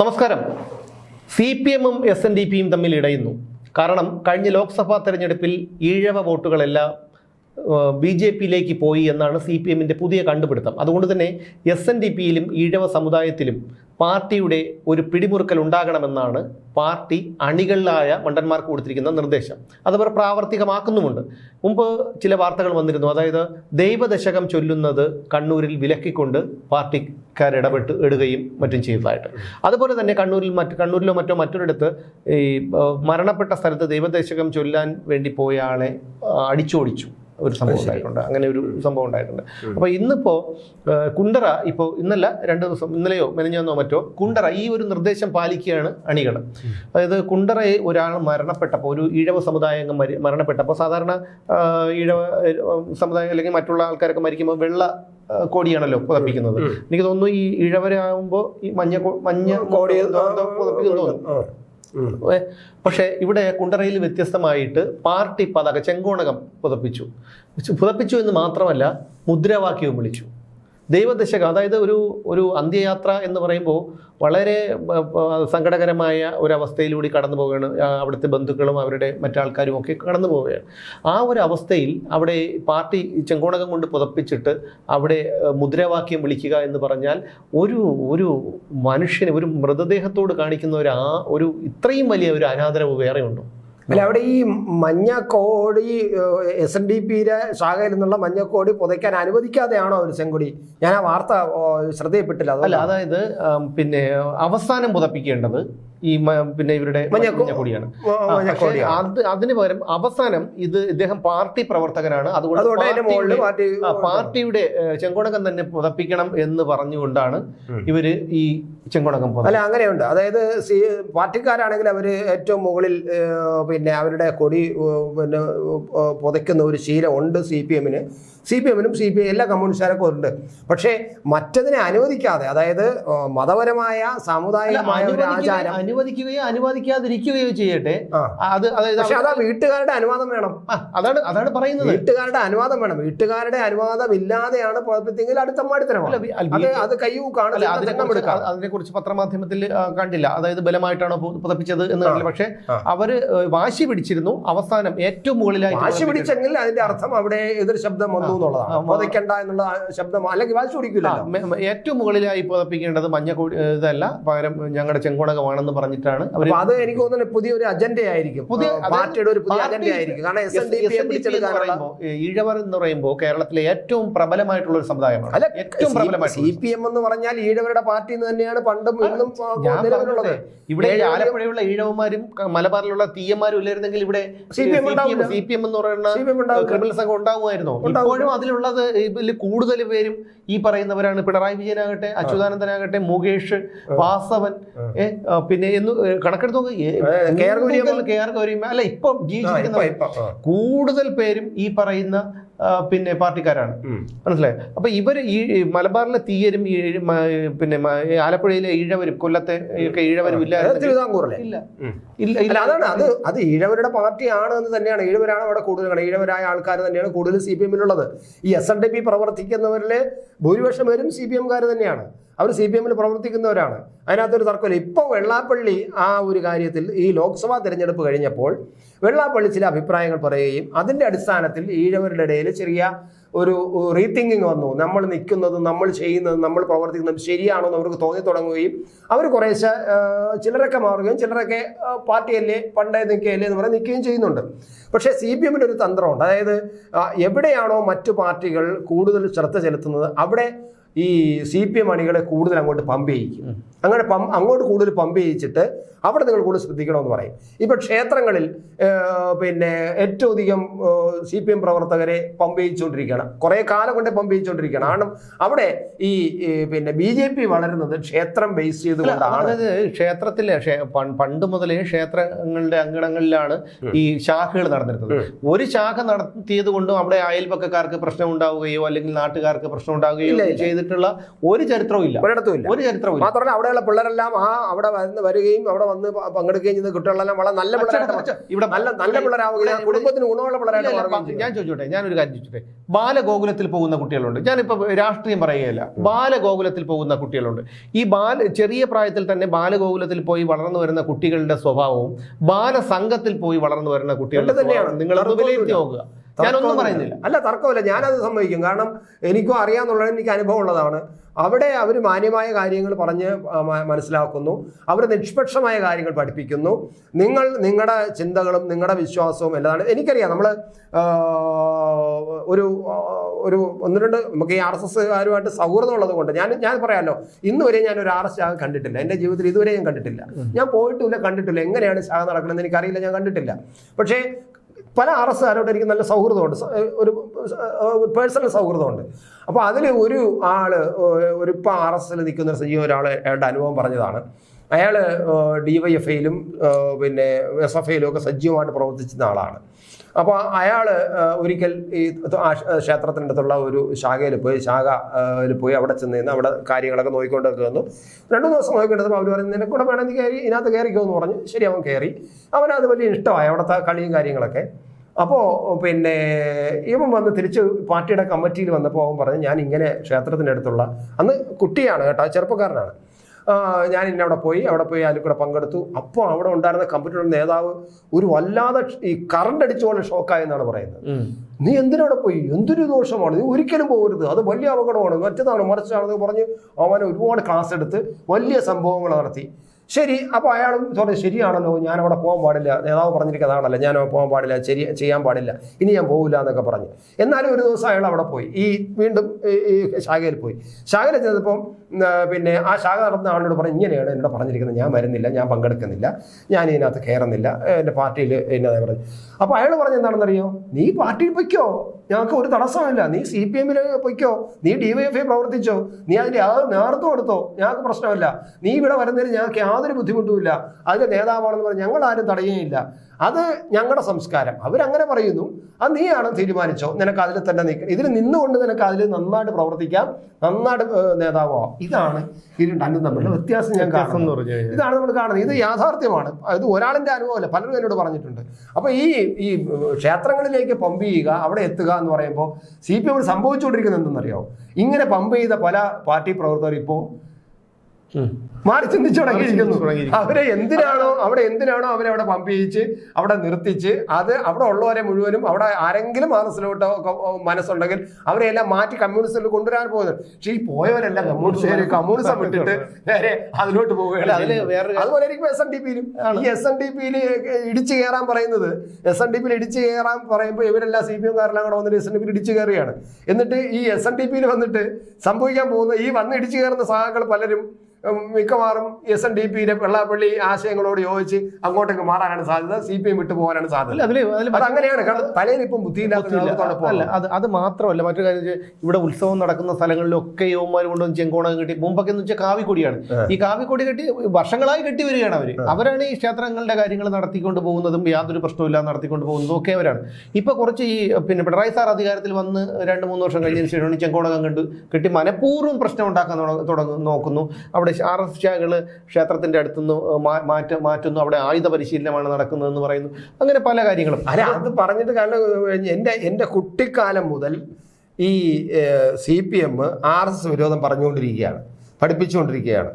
നമസ്കാരം. C P എമ്മും S N D പിയും തമ്മിൽ ഇടയുന്നു. കാരണം കഴിഞ്ഞ ലോക്സഭാ തെരഞ്ഞെടുപ്പിൽ ഈഴവ വോട്ടുകളെല്ലാം ബി ജെ പിയിലേക്ക് പോയി എന്നാണ് സി പി എമ്മിന്റെ പുതിയ കണ്ടുപിടുത്തം. അതുകൊണ്ട് തന്നെ എസ് എൻ ഡി പിയിലും ഈഴവ സമുദായത്തിലും പാർട്ടിയുടെ ഒരു പിടിമുറുക്കൽ ഉണ്ടാകണമെന്നാണ് പാർട്ടി അണികളിലായ മണ്ടന്മാർക്ക് കൊടുത്തിരിക്കുന്ന നിർദ്ദേശം. അതവർ പ്രാവർത്തികമാക്കുന്നുമുണ്ട്. മുമ്പ് ചില വാർത്തകൾ വന്നിരുന്നു. അതായത് ദൈവദശകം ചൊല്ലുന്നത് കണ്ണൂരിൽ വിലക്കിക്കൊണ്ട് പാർട്ടിക്കാർ ഇടപെട്ട് ഇടുകയും മറ്റും ചെയ്തതായിട്ട്. അതുപോലെ തന്നെ കണ്ണൂരിൽ മറ്റ് കണ്ണൂരിലോ മറ്റോ മറ്റൊരിടത്ത് ഈ മരണപ്പെട്ട സ്ഥലത്ത് ദൈവദശകം ചൊല്ലാൻ വേണ്ടി പോയ ആളെ അടിച്ചോടിച്ചു. ഒരു സംഭവം ഉണ്ടായിട്ടുണ്ട്. അങ്ങനെ ഒരു സംഭവം ഉണ്ടായിട്ടുണ്ട്. അപ്പോൾ ഇന്നിപ്പോൾ കുണ്ടറ ഇപ്പോൾ ഇന്നല്ല രണ്ട് ദിവസം ഇന്നലെയോ മെനഞ്ഞെന്നോ മറ്റോ കുണ്ടറ ഈ ഒരു നിർദ്ദേശം പാലിക്കുകയാണ് അണികൾ അതായത് കുണ്ടറയെ ഒരാൾ മരണപ്പെട്ടപ്പോൾ ഒരു ഈഴവ സമുദായം മരണപ്പെട്ടപ്പോൾ സാധാരണ ഈഴവ സമുദായം അല്ലെങ്കിൽ മറ്റുള്ള ആൾക്കാരൊക്കെ മരിക്കുമ്പോൾ വെള്ള കോടിയാണല്ലോ പുതപ്പിക്കുന്നത്. എനിക്ക് തോന്നുന്നു ഈ ഇഴവരാകുമ്പോൾ ഈ മഞ്ഞ മഞ്ഞ കോടി പുതപ്പിക്കുന്നു തോന്നുന്നു. പക്ഷേ ഇവിടെ കുണ്ടറയിൽ വ്യത്യസ്തമായിട്ട് പാർട്ടി പതാക ചെങ്കോണകം പുതപ്പിച്ചു. പുതപ്പിച്ചു എന്ന് മാത്രമല്ല മുദ്രാവാക്യവും വിളിച്ചു. ദൈവദശകം അതായത് ഒരു ഒരു അന്ത്യയാത്ര എന്ന് പറയുമ്പോൾ വളരെ സങ്കടകരമായ ഒരവസ്ഥയിലൂടെ കടന്നു പോവുകയാണ്. അവിടുത്തെ ബന്ധുക്കളും അവരുടെ മറ്റാൾക്കാരും ഒക്കെ കടന്നു പോവുകയാണ്. ആ ഒരു അവസ്ഥയിൽ അവിടെ പാർട്ടി ചെങ്കോണകം കൊണ്ട് പുതപ്പിച്ചിട്ട് അവിടെ മുദ്രാവാക്യം വിളിക്കുക എന്ന് പറഞ്ഞാൽ ഒരു ഒരു മനുഷ്യനെ ഒരു മൃതദേഹത്തോട് കാണിക്കുന്ന ഒരു ആ ഒരു ഇത്രയും വലിയ ഒരു അനാദരവ് ഉണ്ടോ അല്ല അവിടെ ഈ മഞ്ഞക്കോടി എസ് എൻ ഡി പിയിലെ ശാഖയിൽ നിന്നുള്ള മഞ്ഞക്കോടി പുതയ്ക്കാൻ അനുവദിക്കാതെയാണോ അവർ ചെങ്കൊടി? ഞാൻ ആ വാർത്ത ശ്രദ്ധയിൽപ്പെട്ടില്ല അതല്ല അതായത് പിന്നെ അവസാനം പുതപ്പിക്കേണ്ടത് ഈ പിന്നെ ഇവരുടെ മഞ്ഞക്കോ- മഞ്ഞക്കൊടിയാണ് അത് അതിന് പകരം അവസാനം ഇത് ഇദ്ദേഹം പാർട്ടി പ്രവർത്തകനാണ്. അതുകൊണ്ട് പാർട്ടിയുടെ- ചെങ്കോണകം തന്നെ പുതപ്പിക്കണം എന്ന് പറഞ്ഞുകൊണ്ടാണ്. ഇവർ ഈ ചെങ്കോണകം. അല്ല അങ്ങനെയുണ്ട്. അതായത് പാർട്ടിക്കാരാണെങ്കിൽ അവർ ഏറ്റവും മുകളിൽ പിന്നെ അവരുടെ കൊടി പിന്നെ പുതയ്ക്കുന്ന ഒരു ശീലം ഉണ്ട് സി പി എമ്മിന്. സി പി എമ്മിനും സി പി ഐ എല്ലാ കമ്മ്യൂണിസ്റ്റുകാരൊക്കെ ഉണ്ട്. പക്ഷേ മറ്റതിനെ അനുവദിക്കാതെ അതായത് മതപരമായ സാമുദായികമായ ഒരു ആചാരം അനുവദിക്കുകയോ അനുവദിക്കാതിരിക്കുകയോ ചെയ്യട്ടെ. അത് പക്ഷെ അതാ വീട്ടുകാരുടെ അനുവാദം വേണം. അതാണ് അതാണ് പറയുന്നത്. വീട്ടുകാരുടെ അനുവാദം വേണം. വീട്ടുകാരുടെ അനുവാദം ഇല്ലാതെയാണ് പ്രവർത്തിച്ചെങ്കിൽ അടുത്ത അതിനെ മാടിത്തരമാണ് അത് അത് കയ്യൂക്കാണ് അതിനെക്കുറിച്ച് പത്രമാധ്യമത്തിൽ കണ്ടില്ല. അതായത് ബലമായിട്ടാണോ പുതപ്പിച്ചത് എന്ന് പക്ഷേ അവർ വാശി പിടിച്ചിരുന്നു. അവസാനം ഏറ്റവും മുകളിലായി വാശി പിടിച്ചെങ്കിൽ അതിന്റെ അർത്ഥം അവിടെ എതിർ ശബ്ദം വന്നു. എന്നുള്ളതാണ്. പുതയ്ക്കണ്ട എന്നുള്ള ശബ്ദം അല്ലെങ്കിൽ വാശി കുടിക്കില്ല ഏറ്റവും മുകളിലായി പുതപ്പിക്കേണ്ടത് മഞ്ഞ കൊടി- ഏഹ്, ഇതല്ല പകരം ഞങ്ങളുടെ ചെങ്കോടകമാണെന്ന് പറഞ്ഞിട്ടാണ്. അത് എനിക്ക് തോന്നുന്നു പുതിയൊരു അജണ്ടയായിരിക്കും. പുതിയ- പാർട്ടിയുടെ ഒരു പുതിയ അജണ്ടയായിരിക്കും. കാരണം എസ് എൻ ഡി പിയെ പിടിച്ചെടുക്കാനുള്ള ഈഴവർ എന്ന് പറയുമ്പോൾ കേരളത്തിലെ ഏറ്റവും പ്രബലമായിട്ടുള്ള ഒരു സമുദായമാണ്. അല്ല ഏറ്റവും സി പ്രബലമായിട്ടുള്ള പി എം എന്ന് പറഞ്ഞാൽ ഈഴവരുടെ പാർട്ടി എന്ന് തന്നെയാണ് പണ്ടും ഇന്നും നിലവിലുള്ളത്. ഇവിടെ ആലപ്പുഴയുള്ള ഈഴവന്മാരും മലബാറിലുള്ള തീയന്മാരും ഇല്ലായിരുന്നെങ്കിൽ ഇവിടെ C P M C P M എന്ന് പറയുന്ന ക്രിമിനൽ സംഘം ഉണ്ടാവുമായിരുന്നോ. ഇപ്പോഴും അതിലുള്ളത് ഇതിൽ കൂടുതൽ പേരും ഈ പറയുന്നവരാണ്. പിണറായി വിജയനാകട്ടെ അച്യുതാനന്ദനാകട്ടെ മുകേഷ് വാസവൻ പിന്നെ എന്ന് കണക്കെടുത്ത് നോക്ക്. ഏ, അതെ, കെ ആർ ഗൗരിയമ്മ. കൂടുതൽ കെ ആർ ഗൗരിയമ്മ. അല്ല ഇപ്പം കൂടുതൽ പേരും ഈ പറയുന്ന പിന്നെ പാർട്ടിക്കാരാണ്. മനസ്സിലായി? അപ്പൊ ഇവർ ഈ മലബാറിലെ തീയരും പിന്നെ ആലപ്പുഴയിലെ ഈഴവരും കൊല്ലത്തെ ഒക്കെ ഈഴവരും ഇല്ല. ഇല്ല. ഇല്ല അതാണ്. അത് അത് ഈഴവരുടെ പാർട്ടിയാണ് എന്ന് തന്നെയാണ്. ഈഴവരാണ് അവിടെ കൂടുതൽ ഈഴവരായ ആൾക്കാർ തന്നെയാണ് കൂടുതൽ സി പി എമ്മിലുള്ളത്. ഈ എസ് എൻ ഡി പി പ്രവർത്തിക്കുന്നവരിലെ ഭൂരിപക്ഷം പേരും സി പി എംകാർ തന്നെയാണ്. അവർ സി പി എമ്മിൽ പ്രവർത്തിക്കുന്നവരാണ്. അതിനകത്തൊരു തർക്കമില്ല. ഇപ്പോൾ വെള്ളാപ്പള്ളി ആ ഒരു കാര്യത്തിൽ ഈ ലോക്സഭാ തിരഞ്ഞെടുപ്പ് കഴിഞ്ഞപ്പോൾ വെള്ളാപ്പള്ളി ചില അഭിപ്രായങ്ങൾ പറയുകയും അതിന്റെ അടിസ്ഥാനത്തിൽ ഈഴവരുടെ ഇടയിൽ ചെറിയ ഒരു റീതിങ്കിങ് വന്നു. നമ്മൾ നിൽക്കുന്നത് നമ്മൾ ചെയ്യുന്നതും നമ്മൾ പ്രവർത്തിക്കുന്നതും ശരിയാണോ എന്ന് അവർക്ക് തോന്നി തുടങ്ങുകയും അവർ കുറേശ്ശെ ചിലരൊക്കെ മാറുകയും ചിലരൊക്കെ പാർട്ടിയല്ലേ പണ്ടേ നിൽക്കുകയല്ലേ എന്ന് പറഞ്ഞ് നിൽക്കുകയും ചെയ്യുന്നുണ്ട്. പക്ഷേ സി പി എമ്മിന്റെ ഒരു തന്ത്രമുണ്ട്. അതായത് എവിടെയാണോ മറ്റു പാർട്ടികൾ കൂടുതൽ ശ്രദ്ധ ചെലുത്തുന്നത് അവിടെ ഈ സി പി എം അണികളെ കൂടുതൽ അങ്ങോട്ട് പമ്പ് ചെയ്യിക്കും. അങ്ങനെ പം അങ്ങോട്ട് കൂടുതൽ പമ്പ് ചെയ്യിച്ചിട്ട് അവിടെ നിങ്ങൾ കൂടുതൽ ശ്രദ്ധിക്കണമെന്ന് പറയും. ഇപ്പം ക്ഷേത്രങ്ങളിൽ പിന്നെ ഏറ്റവും അധികം സി പി എം പ്രവർത്തകരെ പമ്പ് ചെയ്യിച്ചുകൊണ്ടിരിക്കുകയാണ്. കുറേ കാലം കൊണ്ട് പമ്പ് ചെയ്യിച്ചുകൊണ്ടിരിക്കുകയാണ്. കാരണം അവിടെ ഈ പിന്നെ ബി ജെ പി വളരുന്നത് ക്ഷേത്രം ബേസ് ചെയ്തുകൊണ്ടാണ്. ക്ഷേത്രത്തിലെ പണ്ട് മുതലേ ക്ഷേത്രങ്ങളുടെ അങ്കണങ്ങളിലാണ് ഈ ശാഖകൾ നടന്നിരുന്നത്. ഒരു ശാഖ നടത്തിയത് കൊണ്ടും അവിടെ അയൽപക്കക്കാർക്ക് പ്രശ്നം ഉണ്ടാവുകയോ അല്ലെങ്കിൽ നാട്ടുകാർക്ക് പ്രശ്നം ഉണ്ടാവുകയോ. ചെയ്തിട്ടില്ല ചെയ്തിട്ടുള്ള ഒരു ചരിത്രവും ഇല്ല. ഒരിടത്തും ഇല്ല. ഒരു ചരിത്രവും ഇല്ല. മാത്രമല്ല അവിടെയുള്ള പിള്ളേരെല്ലാം ആ അവിടെ വരുന്ന വരികയും അവിടെ വന്ന് പ- പങ്കെടുക്കുകയും ചെയ്യുന്ന കുട്ടികളെല്ലാം വളരെ നല്ല പിള്ളേരായിട്ട് ഇവിടെ നല്ല നല്ല പിള്ളേരാവുകയും ഇവിടെ- കുടുംബത്തിന് ഗുണമുള്ള പിള്ളേരായിട്ട് ഇല്ല, മാറുകയും ചെയ്യും ഞാൻ ചോദിച്ചോട്ടെ ഞാനൊരു കാര്യം ചോദിച്ചോട്ടെ. ബാലഗോകുലത്തിൽ പോകുന്ന കുട്ടികളുണ്ട്. ഞാനിപ്പോ രാഷ്ട്രീയം പറയുകയല്ല. ബാലഗോകുലത്തിൽ പോകുന്ന കുട്ടികളുണ്ട്. ഈ ബാല ചെറിയ പ്രായത്തിൽ തന്നെ ബാലഗോകുലത്തിൽ പോയി വളർന്നു വരുന്ന കുട്ടികളുടെ സ്വഭാവവും ബാലസംഘത്തിൽ പോയി വളർന്നു വരുന്ന കുട്ടികളുടെ രണ്ട് തന്നെയാണ്. നിങ്ങൾ നിങ്ങളൊന്ന് വിലയിരുത്തി നോക്കുക. ഞാനൊന്നും. പറയുന്നില്ല. അല്ല തർക്കമില്ല. ഞാനത് സമ്മതിക്കും. കാരണം എനിക്കും അറിയാന്നുള്ളത് എനിക്ക് അനുഭവം ഉള്ളതാണ്. അവിടെ അവർ മാന്യമായ കാര്യങ്ങൾ പറഞ്ഞ് മനസ്സിലാക്കുന്നു. അവർ നിഷ്പക്ഷമായ കാര്യങ്ങൾ പഠിപ്പിക്കുന്നു. നിങ്ങൾ നിങ്ങളുടെ ചിന്തകളും നിങ്ങളുടെ വിശ്വാസവും എല്ലാതാണ്. എനിക്കറിയാം നമ്മൾ ഒരു ഒരു ഒന്ന് രണ്ട് നമുക്ക് ഈ ആർ എസ് എസ്കാരുമായിട്ട് സൗഹൃദമുള്ളത് കൊണ്ട് ഞാൻ ഞാൻ പറയാമല്ലോ ഇന്നുവരെ ഞാൻ ഒരു ആർ എസ് ശാഖ കണ്ടിട്ടില്ല. എന്റെ ജീവിതത്തിൽ ഇതുവരെ ഞാൻ കണ്ടിട്ടില്ല. ഞാൻ പോയിട്ടില്ല കണ്ടിട്ടില്ല. എങ്ങനെയാണ് ശാഖ നടക്കണമെന്ന് എനിക്കറിയില്ല ഞാൻ കണ്ടിട്ടില്ല. പക്ഷേ പല ആർ എസ് ആരോട് എനിക്ക് നല്ല സൗഹൃദമുണ്ട്. ഒരു പേഴ്സണൽ സൗഹൃദമുണ്ട്. അപ്പോൾ അതിൽ ഒരു ആൾ ഒരു ഇപ്പം ആർ എസ് എസിൽ നിൽക്കുന്ന സജീവ ഒരാൾ അയാളുടെ അനുഭവം പറഞ്ഞതാണ്. അയാൾ ഡി വൈ എഫ് ഐയിലും പിന്നെ എസ് എഫ് ഐയിലും ഒക്കെ സജീവമായിട്ട് പ്രവർത്തിച്ചിരുന്ന ആളാണ്. അപ്പോൾ അയാൾ ഒരിക്കൽ ഈ ക്ഷേത്രത്തിന്റെ അടുത്തുള്ള ഒരു ശാഖയിൽ പോയി ശാഖയിൽ പോയി അവിടെ ചെന്ന് നിന്ന് അവിടെ കാര്യങ്ങളൊക്കെ നോക്കിക്കൊണ്ടൊക്കെ വന്നു. രണ്ടു ദിവസം നോക്കിക്കൊണ്ടപ്പോൾ അവർ പറഞ്ഞു നിനക്കൂടെ വേണമെങ്കിൽ കയറി ഇതിനകത്ത് കയറിക്കോ എന്ന് പറഞ്ഞു. ശരി അവൻ കയറി. അവനത് വലിയ ഇഷ്ടമായി അവിടുത്തെ കളിയും കാര്യങ്ങളൊക്കെ. അപ്പോൾ പിന്നെ ഇവൻ വന്ന് തിരിച്ച് പാർട്ടിയുടെ കമ്മിറ്റിയിൽ വന്നപ്പോൾ അവൻ പറഞ്ഞു ഞാൻ ഇങ്ങനെ ക്ഷേത്രത്തിന്റെ അടുത്തുള്ള അന്ന് കുട്ടിയാണ് കേട്ടോ ചെറുപ്പക്കാരനാണ്. ഞാൻ ഇന്ന അവിടെ പോയി അവിടെ പോയി അതിൽ കൂടെ പങ്കെടുത്തു. അപ്പോൾ അവിടെ ഉണ്ടായിരുന്ന കമ്പ്യൂട്ടർ നേതാവ് ഒരു വല്ലാതെ ഈ കറണ്ട് അടിച്ച പോലെ ഷോക്കായെന്നാണ് പറയുന്നത്. നീ എന്തിനവിടെ പോയി? എന്തൊരു ദോഷമാണ്? നീ ഒരിക്കലും പോകരുത്. അത് വലിയ അപകടമാണ്. മറ്റേതാണ് മറിച്ചാണെന്ന് പറഞ്ഞ് അവനെ ഒരുപാട് ക്ലാസ് എടുത്ത് വലിയ സംഭവങ്ങൾ നടത്തി. ശരി അപ്പോൾ അയാളും സോറി ശരിയാണല്ലോ ഞാൻ അവിടെ പോകാൻ പാടില്ല. നേതാവ് പറഞ്ഞിരിക്കുന്നതാണല്ലോ ഞാൻ അവിടെ പോകാൻ പാടില്ല ശരി ചെയ്യാൻ പാടില്ല. ഇനി ഞാൻ പോകില്ല എന്നൊക്കെ പറഞ്ഞു. എന്നാലും ഒരു ദിവസം അയാൾ അവിടെ പോയി. ഈ വീണ്ടും ഈ- ശാഖയിൽ പോയി. ശാഖയിൽ ചെന്നപ്പം പിന്നെ ആ ശാഖ നടന്ന ആളോട് പറഞ്ഞു ഇങ്ങനെയാണ് എന്നോട് പറഞ്ഞിരിക്കുന്നത്. ഞാൻ വരുന്നില്ല ഞാൻ പങ്കെടുക്കുന്നില്ല. ഞാൻ ഇതിനകത്ത് കയറുന്നില്ല. എന്റെ പാർട്ടിയിൽ എന്നതായി പറഞ്ഞു. അപ്പോൾ അയാൾ പറഞ്ഞെന്താണെന്നറിയോ നീ പാർട്ടിയിൽ പൊയ്ക്കോ. ഞങ്ങൾക്ക് ഒരു തടസ്സമില്ല നീ സി പി എമ്മിൽ പൊയ്ക്കോ. നീ ഡി വൈ എഫ് ഐ പ്രവർത്തിച്ചോ. നീ അതിന്റെ യാതൊരു നേതൃത്വം കൊടുത്തോ. ഞങ്ങൾക്ക് പ്രശ്നമല്ല. നീ ഇവിടെ വരുന്നതിന് ഞങ്ങൾക്ക് യാതൊരു ബുദ്ധിമുട്ടുമില്ല. അതിന്റെ നേതാവാണെന്ന് പറഞ്ഞ് ഞങ്ങൾ ആരും തടയുകയില്ല. അത് ഞങ്ങളുടെ സംസ്കാരം. അവരങ്ങനെ പറയുന്നു. അത് നീയാണ് തീരുമാനിച്ചോ? നിനക്ക് അതിൽ തന്നെ നിൽക്കണം ഇതിൽ നിന്നുകൊണ്ട് നിനക്ക് അതിൽ നന്നായിട്ട് പ്രവർത്തിക്കാം. നന്നായിട്ട് നേതാവോ? ഇതാണ് ഇത് രണ്ടും തമ്മിലുള്ള വ്യത്യാസം ഞാൻ കാണുന്നു ഇതാണ് നമ്മൾ കാണുന്നത്. ഇത് യാഥാർത്ഥ്യമാണ്. ഇത് ഒരാളിന്റെ അനുഭവമല്ല. പലരും എന്നോട് പറഞ്ഞിട്ടുണ്ട്. അപ്പൊ ഈ ഈ ക്ഷേത്രങ്ങളിലേക്ക് പമ്പ് ചെയ്യുക അവിടെ എത്തുക എന്ന് പറയുമ്പോൾ സി പി എമ്മിൽ സംഭവിച്ചുകൊണ്ടിരിക്കുന്നത് എന്തെന്നറിയോ ഇങ്ങനെ പമ്പ് ചെയ്ത പല പാർട്ടി പ്രവർത്തകർ ഇപ്പോൾ. മാറി ചിന്തിച്ചു തുടങ്ങിയിരിക്കുന്നു. അവരെ എന്തിനാണോ അവിടെ എന്തിനാണോ അവരെ അവിടെ പമ്പ് ചെയ്യിച്ച് അവിടെ നിർത്തിച്ച് അത് അവിടെ ഉള്ളവരെ മുഴുവനും അവിടെ ആരെങ്കിലും മാനസിലോട്ടോ മനസ്സുണ്ടെങ്കിൽ അവരെല്ലാം മാറ്റി കമ്മ്യൂണിസ്റ്റിൽ കൊണ്ടുവരാൻ പോകുന്നത്. പക്ഷേ ഈ പോയവരെല്ലാം കമ്മ്യൂണിസ്റ്റ് കമ്മ്യൂണിസം വിട്ടിട്ട് നേരെ അതിലോട്ട് പോവുകയാണ്. വേറൊരു അതുപോലെ ആയിരിക്കും എസ് എൻ ഡി പിയിലും ഈ എസ് എൻ ഡി പിയിൽ ഇടിച്ചു കയറാൻ പറയുന്നത്. എസ് എൻ ഡി പിയിൽ ഇടിച്ചു കയറാൻ പറയുമ്പോൾ ഇവരെല്ലാം സി പി എംകാരെല്ലാം കൂടെ വന്നിട്ട് എസ് എൻ ഡി പിയിൽ ഇടിച്ചു കയറുകയാണ്. എന്നിട്ട് ഈ എസ് എൻ ഡി പിയിൽ വന്നിട്ട് സംഭവിക്കാൻ പോകുന്ന ഈ വന്ന് ഇടിച്ചു കയറുന്ന സഹാക്കൾ പലരും മിക്കവാറും എസ് എൻ ഡി പിയിലെ വെള്ളാപ്പള്ളി ആശയങ്ങളോട് യോജിച്ച് അങ്ങോട്ടേക്ക് മാറാനാണ് സാധ്യത സി പി എം വിട്ടു പോകാനാണ് അല്ല സാധ്യത അതിൽ അതിൽ അത് അങ്ങനെയാണ് കാരണം തലയിൽ ഇപ്പം ബുദ്ധിയില്ലാത്ത അത് അത് മാത്രമല്ല മറ്റൊരു കാര്യം ഇവിടെ ഉത്സവം നടക്കുന്ന സ്ഥലങ്ങളിലൊക്കെ യുവന്മാർ കൊണ്ടുവന്ന് ചെങ്കോണം കെട്ടി മുമ്പൊക്കെ എന്ന് വെച്ചാൽ കാവിക്കൊടിയാണ്. ഈ കാവിക്കൊടി കെട്ടി വർഷങ്ങളായി കെട്ടി വരികയാണ് അവർ അവരാണ് ഈ ക്ഷേത്രങ്ങളുടെ കാര്യങ്ങൾ നടത്തിക്കൊണ്ട് പോകുന്നതും യാതൊരു പ്രശ്നമില്ലാതെ നടത്തിക്കൊണ്ട് പോകുന്നതും ഒക്കെ അവരാണ്. ഇപ്പൊ കുറച്ച് ഈ പിന്നെ പിണറായി സാർ അധികാരത്തിൽ വന്ന് രണ്ട് മൂന്ന് വർഷം കഴിഞ്ഞതിന് ശേഷമാണ് ചെങ്കോണകം കണ്ട് കെട്ടി മനഃപൂർവം പ്രശ്നം ഉണ്ടാക്കാൻ തുടങ്ങ- തുടങ്ങും നോക്കുന്നു. അവിടെ ആർ എസ് ശാഖകൾ ക്ഷേത്രത്തിന്റെ അടുത്തുനിന്ന് മാറ്റ മാറ്റുന്നു. അവിടെ ആയുധ പരിശീലനമാണ് നടക്കുന്നതെന്ന് പറയുന്നു. അങ്ങനെ പല കാര്യങ്ങളും. അല്ല അത് പറഞ്ഞിട്ട് കാരണം എന്റെ എന്റെ കുട്ടിക്കാലം മുതൽ ഈ C P M R S S വിരോധം പറഞ്ഞുകൊണ്ടിരിക്കുകയാണ് പഠിപ്പിച്ചുകൊണ്ടിരിക്കുകയാണ്.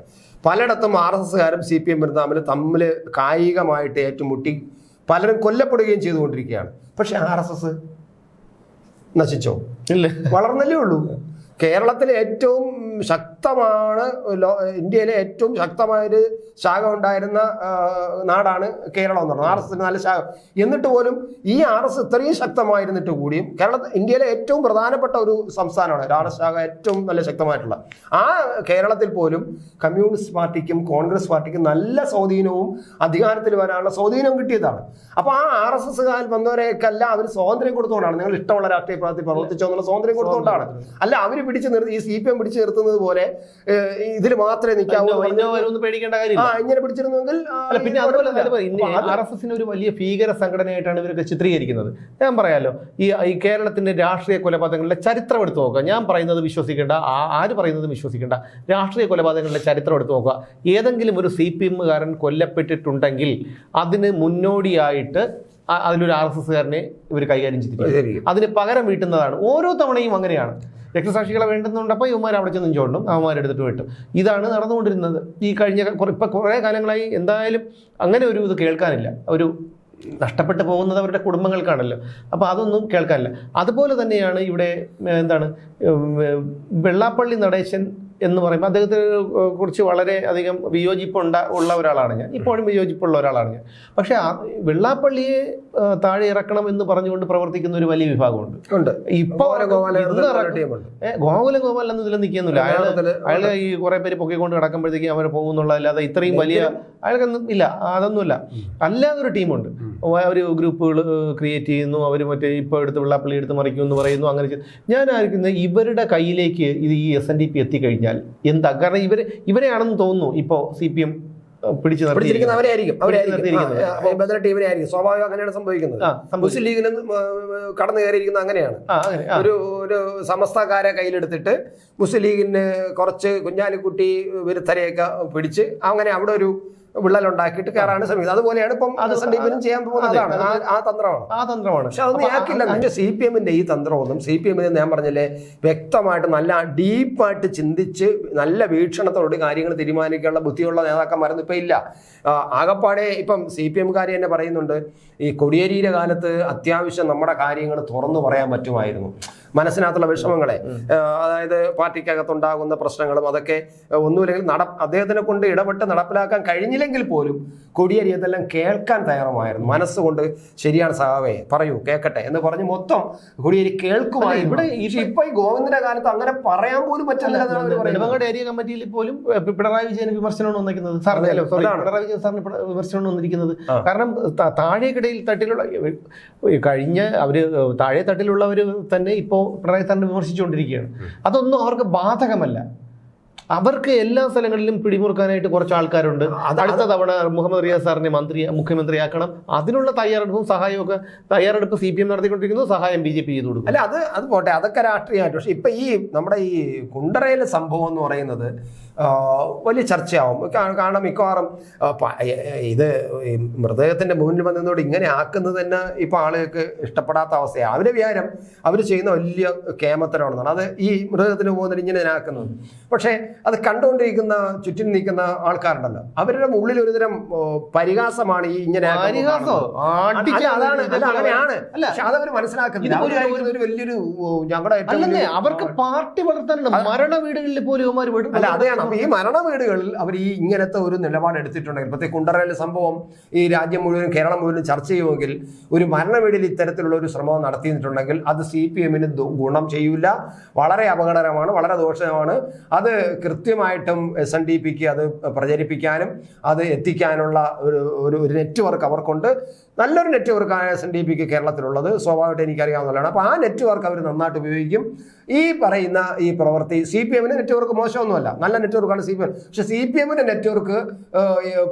പലയിടത്തും ആർ എസ് എസ്സുകാരും സി പി എമ്മും തമ്മിൽ തമ്മിൽ കായികമായിട്ട് ഏറ്റുമുട്ടി പലരും കൊല്ലപ്പെടുകയും ചെയ്തുകൊണ്ടിരിക്കുകയാണ്. പക്ഷെ ആർ എസ് എസ് നശിച്ചോ? ഇല്ല. വളർന്നല്ലേ ഉള്ളൂ. കേരളത്തിലെ ഏറ്റവും ശക്തമാണ് ഇന്ത്യയിലെ ഏറ്റവും ശക്തമായൊരു ശാഖ ഉണ്ടായിരുന്ന നാടാണ് കേരളം എന്ന് പറയുന്നത് ആർ എസ് നല്ല ശാഖ. എന്നിട്ട് പോലും ഈ ആർ എസ് ഇത്രയും ശക്തമായിരുന്നിട്ട് കൂടിയും കേരള ഇന്ത്യയിലെ ഏറ്റവും പ്രധാനപ്പെട്ട ഒരു സംസ്ഥാനമാണ്. ആർ എസ് ശാഖ ഏറ്റവും നല്ല ശക്തമായിട്ടുള്ള. ആ കേരളത്തിൽ പോലും കമ്മ്യൂണിസ്റ്റ് പാർട്ടിക്കും കോൺഗ്രസ് പാർട്ടിക്കും നല്ല സ്വാധീനവും അധികാരത്തിൽ വരാനുള്ള സ്വാധീനവും കിട്ടിയതാണ്. അപ്പോൾ ആ ആർ എസ് എസ്സുകാരിൽ വന്നവരെയൊക്കെല്ല അവർ സ്വാതന്ത്ര്യം കൊടുത്തുകൊണ്ടാണ് നിങ്ങൾ ഇഷ്ടമുള്ള രാഷ്ട്രീയ പ്രവർത്തി പ്രവർത്തിച്ചോ എന്നുള്ള സ്വാതന്ത്ര്യം കൊടുത്തുകൊണ്ടാണ് അല്ല അവർ പിടിച്ച് നിർത്തി ഈ സി പി എം പിടിച്ച് നിർത്തുന്നത് പിടിച്ചിരുന്നത് പോലെ ഇതിൽ മാത്രമേ നിൽക്കാവൂ പറഞ്ഞ് ഒന്നും ആ ഇങ്ങനെ പിടിച്ചിരുന്നെങ്കിൽ പിന്നെ അതുപോലെ ആർ എസ് എസിന് ഒരു വലിയ ഭീകര സംഘടനയായിട്ടാണ് ഇവരൊക്കെ ചിത്രീകരിക്കുന്നത്. ഞാൻ പറയാലോ ഈ ഈ കേരളത്തിന്റെ രാഷ്ട്രീയ കൊലപാതകങ്ങളുടെ ചരിത്രം എടുത്തു നോക്കുക. ഞാൻ പറയുന്നത് വിശ്വസിക്കേണ്ട ആര് പറയുന്നത് വിശ്വസിക്കേണ്ട. രാഷ്ട്രീയ കൊലപാതകങ്ങളുടെ ചരിത്രം എടുത്തു നോക്കുക. ഏതെങ്കിലും ഒരു സി പി എമ്മുകാരൻ കൊല്ലപ്പെട്ടിട്ടുണ്ടെങ്കിൽ അതിന് മുന്നോടിയായിട്ട് അതിലൊരു ആർ എസ് എസ്സുകാരനെ ഇവർ കൈകാര്യം ചെയ്തിരിക്കും. അതിന് പകരം വീട്ടുന്നതാണ്. ഓരോ തവണയും അങ്ങനെയാണ്. രക്തസാക്ഷികളെ വേണ്ടുന്നുണ്ടപ്പോൾ ഇവന്മാർ അവിടെ ചെന്ന് ചോണ്ടും അവന്മാരെടുത്തിട്ട് വെട്ടും. ഇതാണ് നടന്നുകൊണ്ടിരുന്നത്. ഈ കഴിഞ്ഞ ഇപ്പം കുറേ കാലങ്ങളായി എന്തായാലും അങ്ങനെ ഒരു ഇത് കേൾക്കാനില്ല. ഒരു നഷ്ടപ്പെട്ടു പോകുന്നത് അവരുടെ കുടുംബങ്ങൾക്കാണല്ലോ. അപ്പോൾ അതൊന്നും കേൾക്കാനില്ല. അതുപോലെ തന്നെയാണ് ഇവിടെ എന്താണ് വെള്ളാപ്പള്ളി നടേശൻ എന്ന് പറയുമ്പോൾ അദ്ദേഹത്തെ കുറിച്ച് വളരെ അധികം വിയോജിപ്പുണ്ട ഉള്ള ഒരാളാണ് ഞാൻ. ഇപ്പോഴും വിയോജിപ്പുള്ള ഒരാളാണ് ഞാൻ. പക്ഷേ ആ വെള്ളാപ്പള്ളിയെ താഴെ ഇറക്കണം എന്ന് പറഞ്ഞുകൊണ്ട് പ്രവർത്തിക്കുന്ന ഒരു വലിയ വിഭാഗമുണ്ട്. ഇപ്പോൾ ഗോകുലം ഗോപാലൻ ഒന്നും ഇതിൽ നിൽക്കുന്നില്ല. അയാൾ അയാൾ ഈ കുറേ പേര് പൊക്കിക്കൊണ്ട് കിടക്കുമ്പോഴത്തേക്കും അവർ പോകുന്നുള്ളതല്ലാതെ ഇത്രയും വലിയ അയാൾക്കൊന്നും ഇല്ല. അതൊന്നുമില്ല. അല്ലാതെ ഒരു ടീമുണ്ട്. ഒരു ഗ്രൂപ്പുകൾ ക്രിയേറ്റ് ചെയ്യുന്നു. അവർ മറ്റേ ഇപ്പോൾ എടുത്ത് വെള്ളാപ്പള്ളി എടുത്ത് മറിക്കും എന്ന് പറയുന്നു അങ്ങനെ ഞാൻ ആയിരിക്കുന്നത് ഇവരുടെ കയ്യിലേക്ക് ഇത് ഈ എസ് എൻ ഡി പി എത്തിക്കഴിഞ്ഞാൽ എന്താ? കാരണം ഇവരെ ഇവരെയാണെന്ന് തോന്നുന്നു ഇപ്പോൾ സി പി എം പിടിച്ചു പിടിച്ചിരിക്കുന്ന അവരായിരിക്കും അവരായിരിക്കും ബദല ടീമിനെ ആയിരിക്കും സ്വാഭാവികം അങ്ങനെയാണ് സംഭവിക്കുന്നത്. മുസ്ലിം ലീഗിന് കടന്നു കയറിയിരിക്കുന്നത് അങ്ങനെയാണ്. ഒരു ഒരു സമസ്തക്കാരെ കയ്യിലെടുത്തിട്ട് മുസ്ലിം ലീഗിന് കുറച്ച് കുഞ്ഞാലിക്കുട്ടി വിരുദ്ധരെയൊക്കെ പിടിച്ച് അങ്ങനെ അവിടെ ഒരു വിള്ളലുണ്ടാക്കിയിട്ട് കയറാണ് ശ്രമിക്കുന്നത്. അതുപോലെയാണ് ഇപ്പം എസ് എൻ ഡി പിന്നും ചെയ്യാൻ പോകുന്നത്. അതെ, ആ- തന്ത്രമാണ്. ആ തന്ത്രമാണ്. പക്ഷെ അതൊന്നും ആക്കില്ല സി പി എമ്മിന്റെ ഈ തന്ത്രമൊന്നും സി പി എമ്മിന് ഞാൻ പറഞ്ഞില്ലേ വ്യക്തമായിട്ട് നല്ല ഡീപ്പായിട്ട് ചിന്തിച്ച് നല്ല വീക്ഷണത്തോട് കാര്യങ്ങൾ തീരുമാനിക്കാനുള്ള ബുദ്ധിയുള്ള നേതാക്കന്മാരൊന്നും ഇപ്പം ഇല്ല. ആകപ്പാടെ ഇപ്പം സി പി എംകാർ തന്നെ പറയുന്നുണ്ട് ഈ കൊടിയേരിയുടെ കാലത്ത് അത്യാവശ്യം നമ്മുടെ കാര്യങ്ങൾ തുറന്നു പറയാൻ പറ്റുമായിരുന്നു. മനസ്സിനകത്തുള്ള വിഷമങ്ങളെ അതായത് പാർട്ടിക്കകത്തുണ്ടാകുന്ന പ്രശ്നങ്ങളും അതൊക്കെ ഒന്നുമില്ലെങ്കിൽ നട അദ്ദേഹത്തിനെ കൊണ്ട് ഇടപെട്ട് നടപ്പിലാക്കാൻ കഴിഞ്ഞില്ലെങ്കിൽ പോലും കൊടിയേരി ഇതെല്ലാം കേൾക്കാൻ തയ്യാറുമായിരുന്നു. മനസ്സുകൊണ്ട് ശരിയാണ് സഹാവേ പറയൂ കേൾക്കട്ടെ എന്ന് പറഞ്ഞ് മൊത്തം കൊടിയേരി കേൾക്കുമായി ഇവിടെ ഇപ്പൊ ഈ ഗോവിന്ദന്റെ കാലത്ത് അങ്ങനെ പറയാൻ പോലും പറ്റില്ല ഏരിയ കമ്മിറ്റിയിൽ പോലും പിണറായി വിജയന് വിമർശനമാണ് വന്നിരിക്കുന്നത്. പിണറായി വിജയൻ സാറിന് വിമർശനമാണ് വന്നിരിക്കുന്നത്. കാരണം താഴേക്കിടയിൽ തട്ടിലുള്ള കഴിഞ്ഞ അവർ താഴെ തട്ടിലുള്ളവർ തന്നെ ഇപ്പോൾ പിണറായി സാറിനെ വിമർശിച്ചുകൊണ്ടിരിക്കുകയാണ്. അതൊന്നും അവർക്ക് ബാധകമല്ല. അവർക്ക് എല്ലാ സ്ഥലങ്ങളിലും പിടിമുറുക്കാനായിട്ട് കുറച്ച് ആൾക്കാരുണ്ട്. അടുത്ത തവണ മുഹമ്മദ് റിയാസ് സാറിനെ മന്ത്രി മുഖ്യമന്ത്രിയാക്കണം. അതിനുള്ള തയ്യാറെടുപ്പും സഹായമൊക്കെ തയ്യാറെടുപ്പ് സി പി എം നടത്തിക്കൊണ്ടിരിക്കുന്നു. സഹായം ബി ജെ പി ചെയ്തു കൊടുക്കും. അല്ല അത് അത് പോട്ടെ. അതൊക്കെ രാഷ്ട്രീയമായിട്ട്. പക്ഷെ ഇപ്പൊ ഈ നമ്മുടെ ഈ കുണ്ടറയിലെ സംഭവം എന്ന് പറയുന്നത് വലിയ ചർച്ചയാവും. കാരണം മിക്കവാറും ഇത് മൃതദേഹത്തിന്റെ മുന്നിൽ വന്നതോട് ഇങ്ങനെ ആക്കുന്നത് തന്നെ ഇപ്പൊ ആളുകൾക്ക് ഇഷ്ടപ്പെടാത്ത അവസ്ഥയാണ് അവരെ വിചാരം അവർ ചെയ്യുന്ന വലിയ കേമത്തരമാണെന്നാണ്. അത് ഈ മൃതദേഹത്തിന് പോകുന്നതിന് ഇങ്ങനെ ആക്കുന്നത്. പക്ഷേ അത് കണ്ടുകൊണ്ടിരിക്കുന്ന ചുറ്റും നിൽക്കുന്ന ആൾക്കാരുണ്ടല്ലോ. അവരുടെ ഉള്ളിൽ ഒരുതരം പരിഹാസമാണ് ഈ ഇങ്ങനെ അതാണ് അങ്ങനെയാണ്. പക്ഷെ അതവർ ഒരു- വലിയൊരു ഞങ്ങളുടെ അവർക്ക് പാർട്ടി വളർത്താനുണ്ട്. മരണ വീടുകളിൽ പോലും അല്ല അതെയാണ് അപ്പൊ ഈ മരണ വീടുകളിൽ അവർ ഈ ഇങ്ങനത്തെ ഒരു നിലപാട് എടുത്തിട്ടുണ്ടെങ്കിൽ പ്രത്യേക കുണ്ടറയിലെ സംഭവം ഈ രാജ്യം മുഴുവനും കേരളം മുഴുവനും ചർച്ച ചെയ്യുമെങ്കിൽ ഒരു മരണ വീടിൽ ഇത്തരത്തിലുള്ള ഒരു ശ്രമം നടത്തിയിട്ടുണ്ടെങ്കിൽ അത് സി പി എമ്മിന് ഗുണം ചെയ്യൂല. വളരെ അപകടകരമാണ് വളരെ ദോഷമാണ്. അത് കൃത്യമായിട്ടും എസ് എൻ ഡി പിക്ക് അത് പ്രചരിപ്പിക്കാനും അത് എത്തിക്കാനുള്ള ഒരു ഒരു നെറ്റ്വർക്ക് അവർക്കുണ്ട്. നല്ലൊരു നെറ്റ്വർക്കാണ് എസ് എൻ ഡി പിക്ക് കേരളത്തിലുള്ളത്. സ്വാഭാവികമായിട്ട് എനിക്കറിയാവുന്നതാണ്. അപ്പോൾ ആ നെറ്റ്വർക്ക് അവർ നന്നായിട്ട് ഉപയോഗിക്കും. ഈ പറയുന്ന ഈ പ്രവൃത്തി സി പി എമ്മിന് നെറ്റ്വർക്ക് മോശമൊന്നുമല്ല. നല്ല നെറ്റ്വർക്കാണ് സി പി എം പക്ഷെ സി പി എമ്മിന്റെ നെറ്റ്വർക്ക്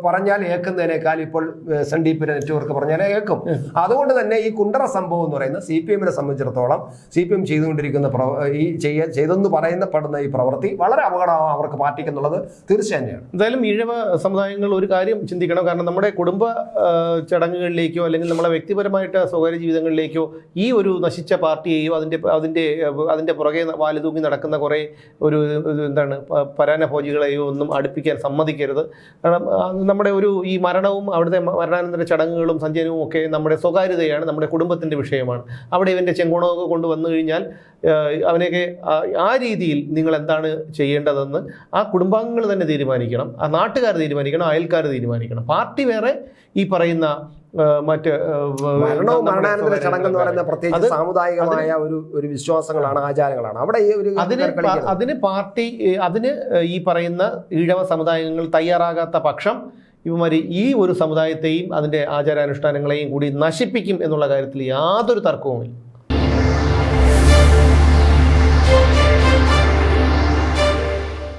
പറഞ്ഞാൽ ഏക്കുന്നതിനേക്കാൾ ഇപ്പോൾ എസ് എൻ ഡി പിയുടെ നെറ്റ്വർക്ക് പറഞ്ഞാൽ ഏക്കും. അതുകൊണ്ട് തന്നെ ഈ കുണ്ടറ സംഭവം എന്ന് പറയുന്ന സി പി എമ്മിനെ സംബന്ധിച്ചിടത്തോളം സി പി എം ചെയ്തുകൊണ്ടിരിക്കുന്ന പ്രവ- ഈ ചെയ്യ ചെയ്തെന്ന് പറയുന്ന പെടുന്ന ഈ പ്രവൃത്തി വളരെ അപകടമാണ് അവർക്ക് പാർട്ടിക്ക് എന്നുള്ളത് തീർച്ചയായും തന്നെയാണ്. എന്തായാലും ഈഴവ സമുദായങ്ങൾ ഒരു കാര്യം ചിന്തിക്കണം. കാരണം നമ്മുടെ കുടുംബ ആ, ചടങ്ങുകളിലേക്കോ അല്ലെങ്കിൽ നമ്മളെ വ്യക്തിപരമായിട്ട് സ്വകാര്യ ജീവിതങ്ങളിലേക്കോ ഈ ഒരു നശിച്ച പാർട്ടിയെയോ അതിന്റെ അതിന്റെ അതിന്റെ പുറകെ വാലുതൂങ്ങി നടക്കുന്ന കുറേ ഒരു എന്താണ് പരാന പരാനഭോജികളെയോ ഒന്നും അടുപ്പിക്കാൻ സമ്മതിക്കരുത്. കാരണം നമ്മുടെ ഒരു ഈ മരണവും അവിടുത്തെ മരണാനന്തര ചടങ്ങുകളും സഞ്ചയനവും ഒക്കെ നമ്മുടെ സ്വകാര്യതയാണ് നമ്മുടെ കുടുംബത്തിന്റെ വിഷയമാണ്. അവിടെ ഇവന്റെ ചെങ്കോണമൊക്കെ കൊണ്ടുവന്നു കഴിഞ്ഞാൽ ആ, അവനെയൊക്കെ ആ- രീതിയിൽ നിങ്ങൾ എന്താണ് ചെയ്യേണ്ടതെന്ന് ആ കുടുംബാംഗങ്ങൾ തന്നെ തീരുമാനിക്കണം ആ നാട്ടുകാർ തീരുമാനിക്കണം അയൽക്കാർ തീരുമാനിക്കണം. പാർട്ടി വേറെ ഈ പറയുന്ന മറ്റ് മരണവും മരണാനന്തര ചടങ്ങ് എന്ന് പറയുന്ന പ്രത്യേകിച്ച് സാമുദായികമായ ഒരു ഒരു വിശ്വാസങ്ങളാണ് ആചാരങ്ങളാണ്. അവിടെ ഈ ഒരു അതിന് അതിന് പാർട്ടി അതിന് ഈ പറയുന്ന ഈഴവ സമുദായങ്ങൾ തയ്യാറാകാത്ത പക്ഷം ഇവമാരി ഈ ഒരു സമുദായത്തെയും അതിന്റെ ആചാരാനുഷ്ഠാനങ്ങളെയും കൂടി നശിപ്പിക്കും എന്നുള്ള കാര്യത്തിൽ യാതൊരു തർക്കവുമില്ല.